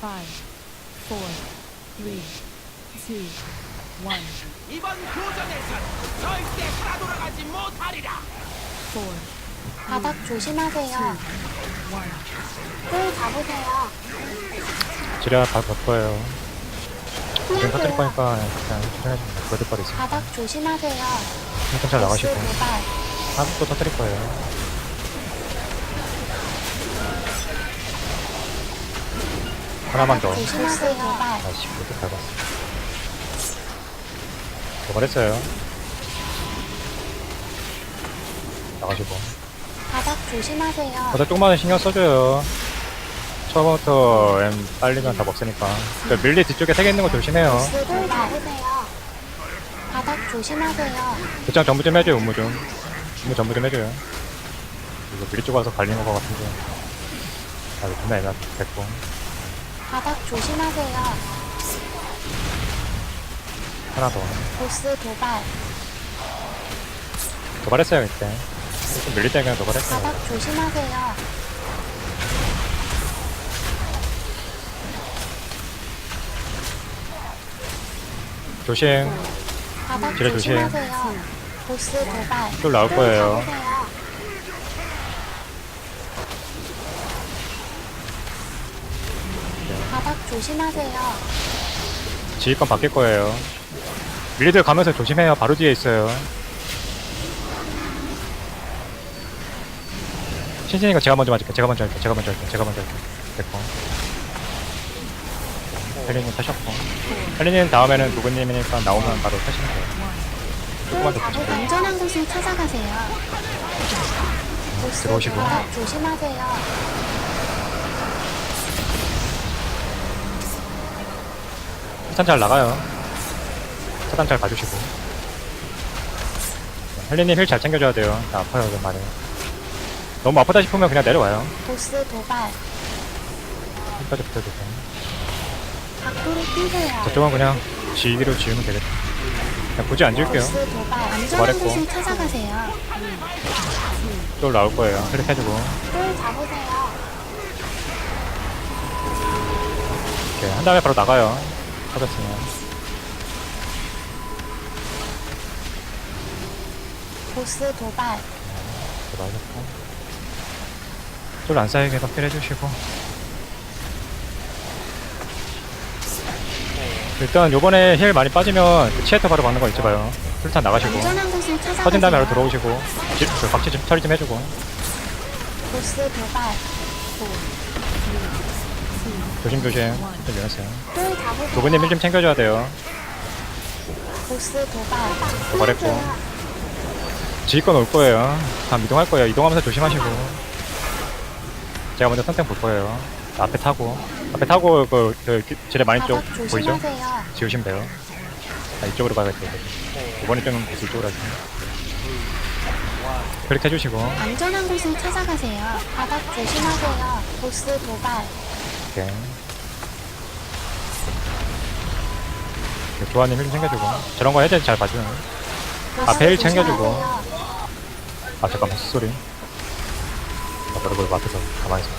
Five, four, three, two, one. 이번 교전에선 절대 따돌아가지 못하리라. Four, 바닥 조심하세요. one. 뿔 잡으세요. 지뢰 다 바꿔요. 지금 터뜨릴 피하세요. 거니까 그냥 출연해주면 그래도 빠르지. 바닥 조심하세요. 한참 잘 나가시고. 보스 도발. 다음 또 터뜨릴 거예요. 하나만 더. 조심하세요. 도발. 아씨, 그것도 밟았어. 도발했어요. 나가시고. 바닥 조심하세요. 바닥 조금만 신경 써줘요. 처음부터 M 빨리면 다 먹으니까. 저 밀리 뒤쪽에 세 개 있는 거 조심해요. 뿔 잡으세요. 바닥 조심하세요. 도장 전부 좀 해줘요, 음무 좀. 음무 전부 좀 해줘요. 이거 밀리 쪽 와서 갈리는 거 같은데. 아, 이거 존나 애매하 됐고. 바닥 조심하세요. 하나 더. 보스 도발. 도발했어요, 이때. 좀 밀릴 때 그냥 도발했어요. 바닥 조심하세요. 조심. 바닥 지뢰 조심. 조심하세요. 보스 도발. 쫄 나올 뿔 거예요. 잡으세요. 바닥 조심하세요. 지휘권 바뀔 거예요. 밀리들 가면서 조심해요. 바로 뒤에 있어요. 신신이가 제가 먼저 맞을게요. 제가 먼저 할게요. 제가 먼저 할게요. 제가 먼저 할게요. 됐고. 헬리님 타셨고. 헬리님 다음에는 누구님이니까 나오면 바로 타시면 돼요. 조금만 더 바로 타시고. 안전한 곳을 찾아가세요. 들어오시고. 조심하세요. 차단 잘 나가요. 차단 잘 봐주시고. 헬리님 힐 잘 챙겨줘야 돼요. 나 아파요, 좀 많이. 너무 아프다 싶으면 그냥 내려와요. 보스 도발. 각도를 뛰세요. 저쪽은 그냥 지기로 지우면 되겠다. 그냥 굳이 안 지울게요. 보스 도발. 안전한 도발했고. 곳을 찾아가세요. 쫄 나올 거예요. 클릭 해주고. 뿔 잡으세요. 오케이. 한 다음에 바로 나가요. 터졌으면. 보스 도발. 들어가겠고. 쫄안 쌓이게 덮필 해주시고. 일단 요번에 힐 많이 빠지면 그 치에터 바로 박는 거 잊지 마요. 술탄 나가시고. 안전한 곳을 찾아가세요. 터진 다음에 바로 들어오시고. 지, 그 박치 좀 처리 좀 해주고. 보스 도발. 조심조심. 좀 밀었어요. 뿔 잡으세요. 도구님 힐좀 챙겨줘야 돼요. 보스 도발. 도발했고. 지휘권 올 거예요. 다음 이동할 거예요. 이동하면서 조심하시고. 제가 먼저 선택 볼 거예요. 앞에 타고. 앞에 타고, 그, 그, 그 지뢰 많이 쪽 바닥 보이죠? 조심하세요. 지우시면 돼요. 아, 이쪽으로 가야겠다. 이번에 좀 이쪽으로 하죠. 그렇게 해주시고. 안전한 곳을 찾아가세요. 바닥 조심하세요. 보스 도발. 오케이. 그 조아님 힐 챙겨주고. 저런 거 해제 잘. 보스 앞에 힐 챙겨주고. 아, 잠깐만, 소리. 아, 이거 앞에서 가만히 있어.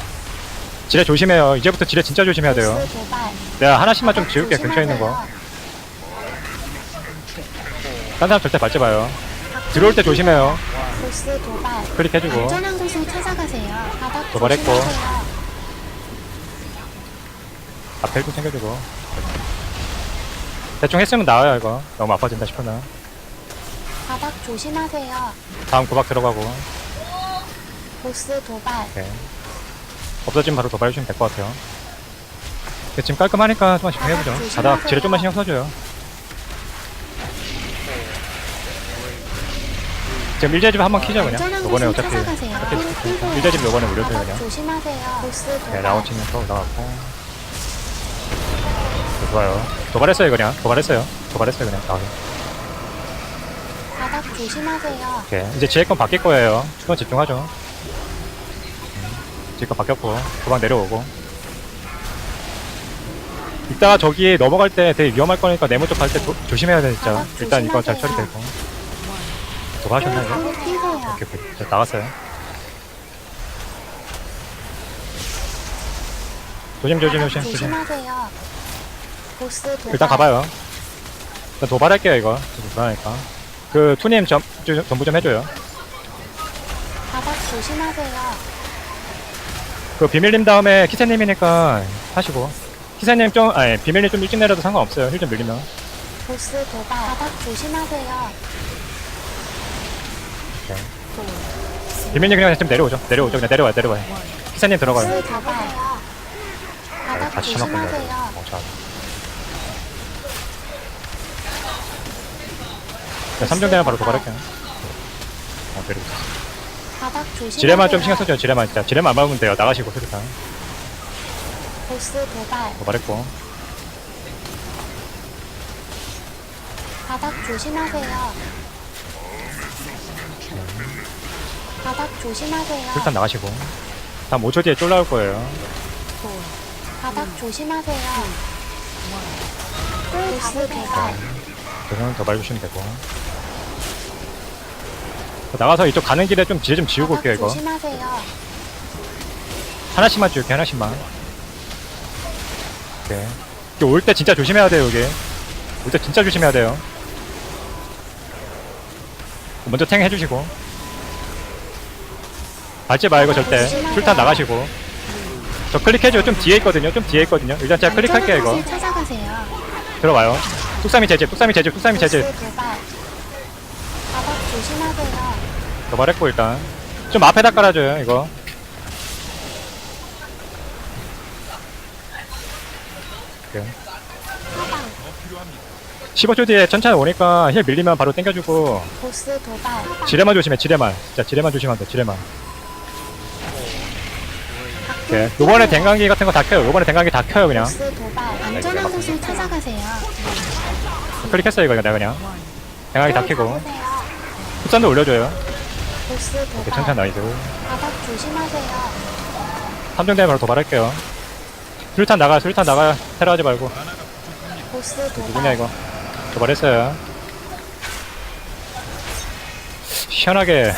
지뢰 조심해요. 이제부터 지뢰 진짜 조심해야 돼요. 도발. 내가 하나씩만 좀 지울게, 근처에 있는 거. 딴 사람 절대 밟지 마요. 들어올 때 조심해요. 보스 도발. 클릭해주고. 안전한 곳을 찾아가세요. 바닥 도발했고. 조심하세요. 앞에 좀 챙겨주고. 대충 했으면 나와요, 이거. 너무 아파진다 싶으면. 바닥 조심하세요. 다음 구박 들어가고. 보스 도발. 오케이. 없어지면 바로 도발해주시면 될 것 같아요. 근데 지금 깔끔하니까 좀만 집중해보죠. 바닥 지뢰 좀만 신경 써줘요. 지금 일제집 한번 키죠, 그냥. 안전한 요번에 곳을 어차피. 찾아가세요. 일제집 요번에 올려줘요, 바닥 그냥. 조심하세요. 보스 네, 도발. 라운치는 또 나왔고. 네, 좋아요. 도발했어요, 그냥. 도발했어요. 도발했어요, 그냥. 나와서. 바닥 조심하세요. 오케이. 이제 지혜권 바뀔 거예요. 그건 집중하죠. 음, 지혜권 바뀌었고, 도망 내려오고. 이따가 저기 넘어갈 때 되게 위험할 거니까 네모 쪽 갈 때 조심해야 돼, 진짜. 바닥 일단 이거 잘 조심하세요. 처리되고. 도발하셨나요? 뿔을 뛰세요. 오케이, 오케이. 저 나갔어요. 조심 조심 조심 조심 조심하세요. 보스 도발. 일단 가봐요 일단 도발할게요 이거 좀 불안하니까 그 투님 점, 좀- 전부 좀 해줘요 바닥 조심하세요. 그 비밀님 다음에 키세님이니까 하시고 키세님 좀 아니 비밀님 좀 일찍 내려도 상관없어요 힐 좀 밀리면 보스 도발. 바닥 조심하세요. 비밀님 그냥 좀 내려오죠 내려오죠 그냥 내려와요 내려와요 키세님 들어가요 보스 도발. 바닥 같이 조심하세요. 어, 잘. 3점 되면 바로 도발할게요 어. 바닥 조심하세요. 지뢰만 좀 신경 써줘요 지뢰만 진짜 지뢰만 안 밟으면 돼요 나가시고 보스 도발. 도발했고 바닥 조심하세요. 바닥 조심하세요. 수류탄 나가시고 다음 5초 뒤에 쫄 나올 거예요 바닥 조심하세요. 보스 도발. 그러면 더 밟으시면 되고. 나가서 이쪽 가는 길에 좀 지뢰 좀 지우고 올게요 바닥 이거 조심하세요. 하나씩만 지울게 하나씩만. 오케이. 올 때 진짜 조심해야 돼요 여기 올 때 진짜 조심해야 돼요. 먼저 탱 해주시고. 밟지 말고 절대 술탄 나가시고. 저 클릭해줘요 좀 뒤에 있거든요. 좀 뒤에 있거든요. 일단 제가 클릭할게요 이거. 안전한 곳을 찾아가세요. 들어와요 뚝삼이 제집 뚝삼이 제집 뚝삼이 제집 보스. 바닥 조심하세요. 도발했고 일단 좀 앞에다 깔아줘요 이거 오케이. 15초 뒤에 천천히 오니까 힐 밀리면 바로 땡겨주고 보스 도발. 지뢰만 조심해 지뢰만 진짜 지뢰만 조심하면 돼 지뢰만 오케이 요번에 댕강기 같은 거 다 켜요. 요번에 댕강기 다 켜요 그냥. 보스 도발. 안전한 곳을 찾아가세요. 클릭했어요 이거 내가 그냥. 댕강기 다 켜고. 가보세요. 흡산도 올려줘요. 보스 오케이 도발. 천천히 나이스. 바닥 조심하세요. 3점 되면 바로 도발할게요. 술탄 나가 술탄 나가. 테러하지 말고. 보스 누구냐 도발. 이거? 도발했어요. 시원하게